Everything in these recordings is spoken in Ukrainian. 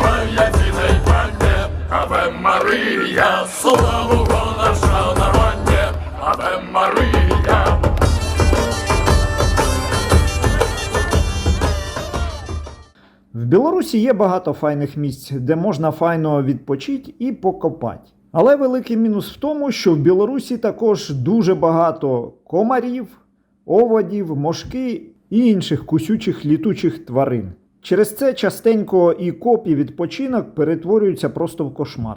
Моя дітей пане, Аве Марія, славу наша народне, Аве Марія. В Білорусі є багато файних місць, де можна файно відпочити і покопати. Але великий мінус в тому, що в Білорусі також дуже багато комарів, оводів, мошки і інших кусючих літучих тварин. Через це частенько і коп, і відпочинок перетворюються просто в кошмар.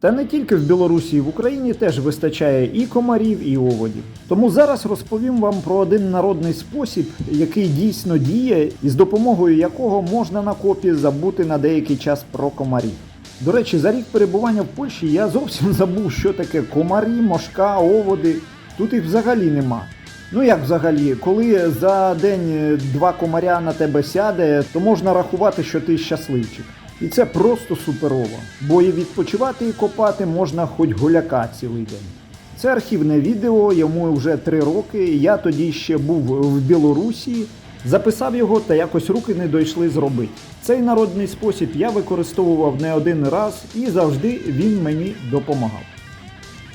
Та не тільки в Білорусі, і в Україні теж вистачає і комарів, і оводів. Тому зараз розповім вам про один народний спосіб, який дійсно діє, і з допомогою якого можна на копі забути на деякий час про комарів. До речі, за рік перебування в Польщі я зовсім забув, що таке комарі, мошка, оводи. Тут їх взагалі нема. Ну як взагалі, коли за день два комаря на тебе сяде, то можна рахувати, що ти щасливчик. І це просто суперово. Бо і відпочивати і копати можна хоч гуляка цілий день. Це архівне відео, йому вже три роки. Я тоді ще був в Білорусі, записав його та якось руки не дійшли зробити. Цей народний спосіб я використовував не один раз і завжди він мені допомагав.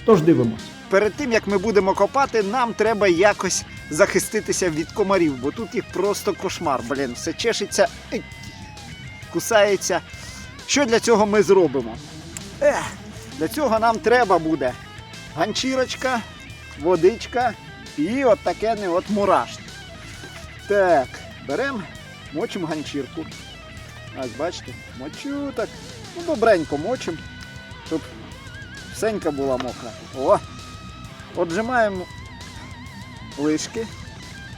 Тож дивимось. Перед тим як ми будемо копати, нам треба якось захиститися від комарів, бо тут їх просто кошмар. Блін, все чешеться, кусається. Що для цього ми зробимо? Ех, для цього нам треба буде ганчірочка, водичка і от таке не от мурашник. Так, беремо, мочимо ганчірку. Ось бачите, мочу так. Ну, добренько мочимо, щоб всенька була мокра. О! Отжимаємо лишки.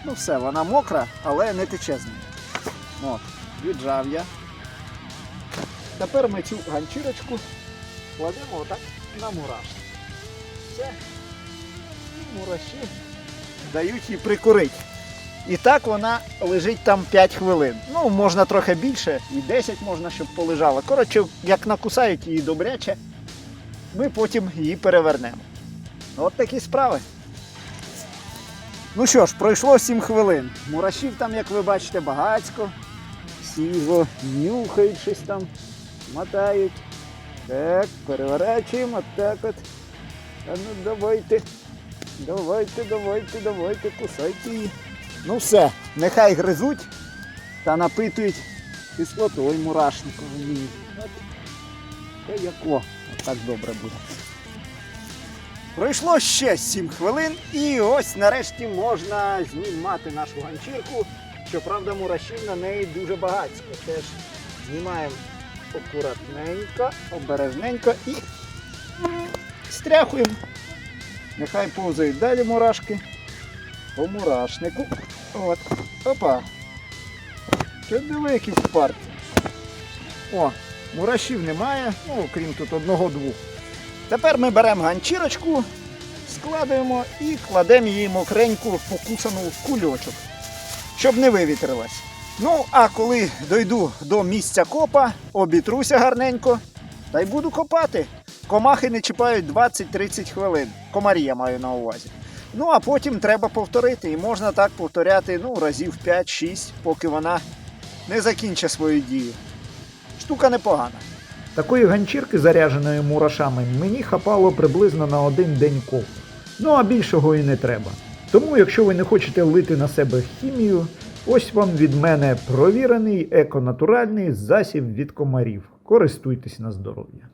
Ну все, вона мокра, але не тече з неї. От, віджав я. Тепер ми цю ганчірочку кладемо отак на мурашник. Все. Мураші дають їй прикурити. І так вона лежить там 5 хвилин. Ну, можна трохи більше, і 10 можна, щоб полежала. Коротше, як накусають її добряче, ми потім її перевернемо. От такі справи. Ну що ж, пройшло 7 хвилин. Мурашів там, як ви бачите, багацько. Всі його нюхають щось там, мотають. Так, переворачуємо, так от. А ну давайте. Давайте, давайте, давайте, кусайте її. Ну все, нехай гризуть та напитують кислотою мурашниковою. От. Та яко, так добре буде. Пройшло ще 7 хвилин, і ось нарешті можна знімати нашу ганчірку. Щоправда, мурашів на неї дуже багатько. Теж знімаємо акуратненько, обережненько і стряхуємо. Нехай повзають далі мурашки. По мурашнику. От. Опа. Що диви, які впарки. О, мурашів немає, ну, крім тут одного-двох. Тепер ми беремо ганчірочку, складаємо і кладемо її мокреньку покусану в кульочок, щоб не вивітрилась. Ну, а коли дойду до місця копа, обітруся гарненько та й буду копати. Комахи не чіпають 20-30 хвилин. Комарі я маю на увазі. Ну, а потім треба повторити. І можна так повторяти ну, разів 5-6, поки вона не закінчить свою дію. Штука непогана. Такої ганчірки, зарядженої мурашами, мені хапало приблизно на один день ков. Ну а більшого і не треба. Тому, якщо ви не хочете лити на себе хімію, ось вам від мене провірений еконатуральний засіб від комарів. Користуйтесь на здоров'я.